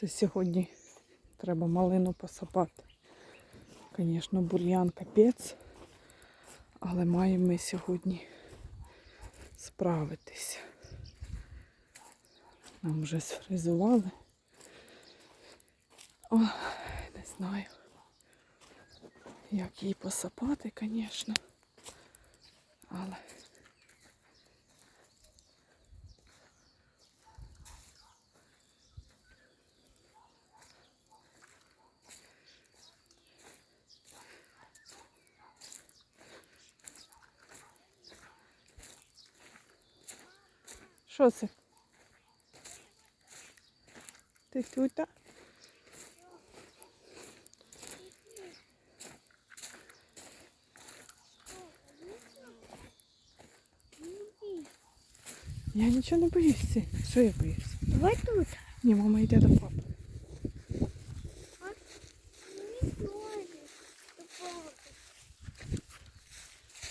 Це сьогодні треба малину посапати. Звісно, бур'ян капець, але маємо ми сьогодні справитися. Нам вже сфризували. О, не знаю, як її посапати, звісно. Але Що це? Тетюта. Я нічого не боюся. Що я боюсь? Давай тут. Ні, мама йде до папи. А, ну,